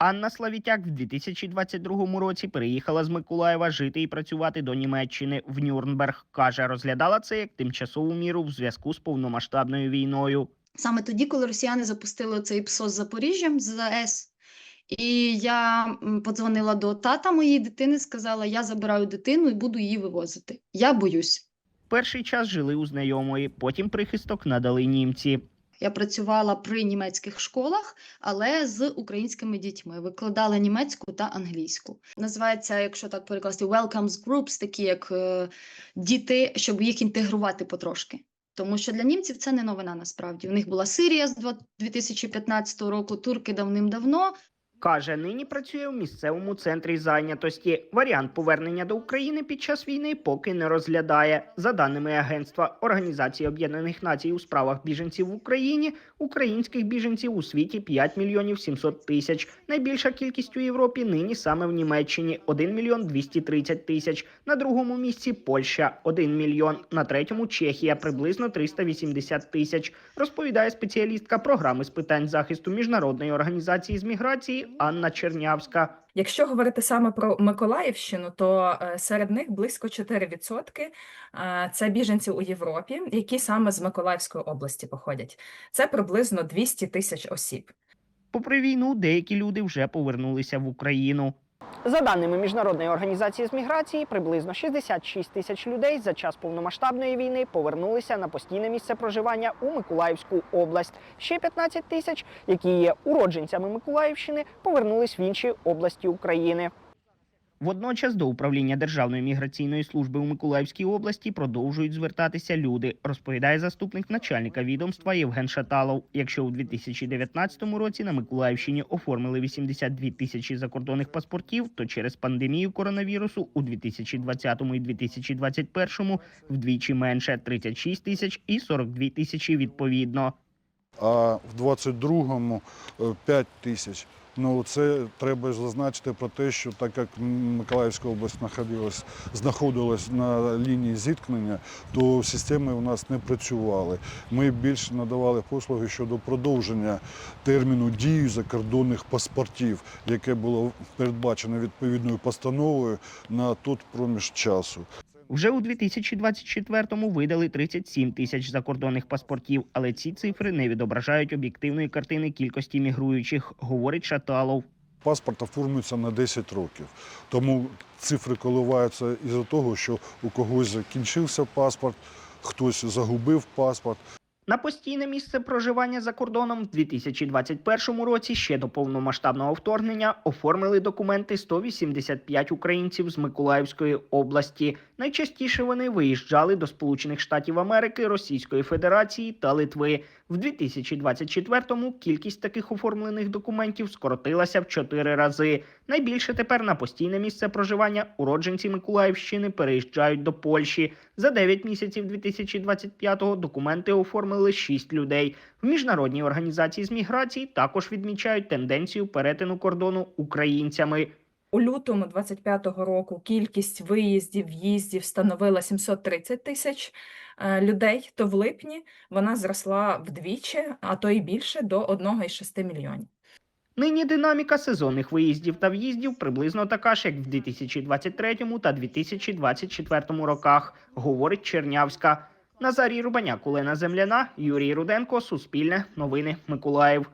Анна Славітяк в 2022 році переїхала з Миколаєва жити і працювати до Німеччини в Нюрнберг. каже, розглядала це як тимчасову міру в зв'язку з повномасштабною війною. Саме тоді, коли росіяни запустили цей ПСО з Запоріжжям з ЗАЕС, і я подзвонила до тата моєї дитини, сказала: я забираю дитину і буду її вивозити. Я боюсь. Перший час жили у знайомої, потім прихисток надали німці. Я працювала при німецьких школах, але з українськими дітьми. Викладала німецьку та англійську. Називається, якщо так перекласти, welcomes groups, такі як е, діти, щоб їх інтегрувати потрошки. Тому що для німців це не новина насправді. У них була Сирія з два- 2015 року, турки давним-давно. Каже, нині працює в місцевому центрі зайнятості. Варіант повернення до України під час війни поки не розглядає. За даними агентства Організації Об'єднаних Націй у справах біженців в Україні, українських біженців у світі 5 мільйонів 700 тисяч. Найбільша кількість у Європі нині саме в Німеччині 1 мільйон 230 тисяч. На другому місці Польща 1 мільйон. На третьому Чехія приблизно 380 тисяч. Розповідає спеціалістка програми з питань захисту міжнародної організації з міграції Анна Чернявська. Якщо говорити саме про Миколаївщину, то е, серед них близько 4% е, це біженці у Європі, які саме з Миколаївської області походять. Це приблизно 200 тисяч осіб. Попри війну, деякі люди вже повернулися в Україну. За даними міжнародної організації з міграції, приблизно 66 тисяч людей за час повномасштабної війни повернулися на постійне місце проживання у Миколаївську область. Ще 15 тисяч, які є уродженцями Миколаївщини, повернулись в інші області України. Водночас до управління Державної міграційної служби у Миколаївській області продовжують звертатися люди, розповідає заступник начальника відомства Євген Шаталов. Якщо у 2019 році на Миколаївщині оформили 82 тисячі закордонних паспортів, то через пандемію коронавірусу у 2020 і 2021 вдвічі менше 36 тисяч і 42 тисячі відповідно. А в 22-му е, 5 тисяч. Ну, це треба зазначити про те, що так як Миколаївська область знаходилась, знаходилась на лінії зіткнення, то системи у нас не працювали. Ми більше надавали послуги щодо продовження терміну дії закордонних паспортів, яке було передбачено відповідною постановою на тот проміж часу. Вже у 2024-му видали 37 тисяч закордонних паспортів, але ці цифри не відображають об'єктивної картини кількості мігруючих, говорить Шаталов. Паспорт оформлюється на 10 років. Тому цифри коливаються із-за того, що у когось закінчився паспорт, хтось загубив паспорт. На постійне місце проживання за кордоном в 2021 році ще до повномасштабного вторгнення оформили документи 185 українців з Миколаївської області. Найчастіше вони виїжджали до Сполучених Штатів Америки, Російської Федерації та Литви. В 2024-му кількість таких оформлених документів скоротилася в чотири рази. Найбільше тепер на постійне місце проживання уродженці Миколаївщини переїжджають до Польщі. За 9 місяців 2025-го документи оформили 6 людей. В міжнародній організації з міграції також відмічають тенденцію перетину кордону українцями. У лютому 25-го року кількість виїздів, в'їздів становила 730 тисяч е, людей, то в липні вона зросла вдвічі, а то й більше до 1,6 мільйонів. Нині динаміка сезонних виїздів та в'їздів приблизно така ж, як в 2023 та 2024 роках, говорить Чернявська. Назарій Рубаняк, Олена Земляна, Юрій Руденко, Суспільне, Новини, Миколаїв.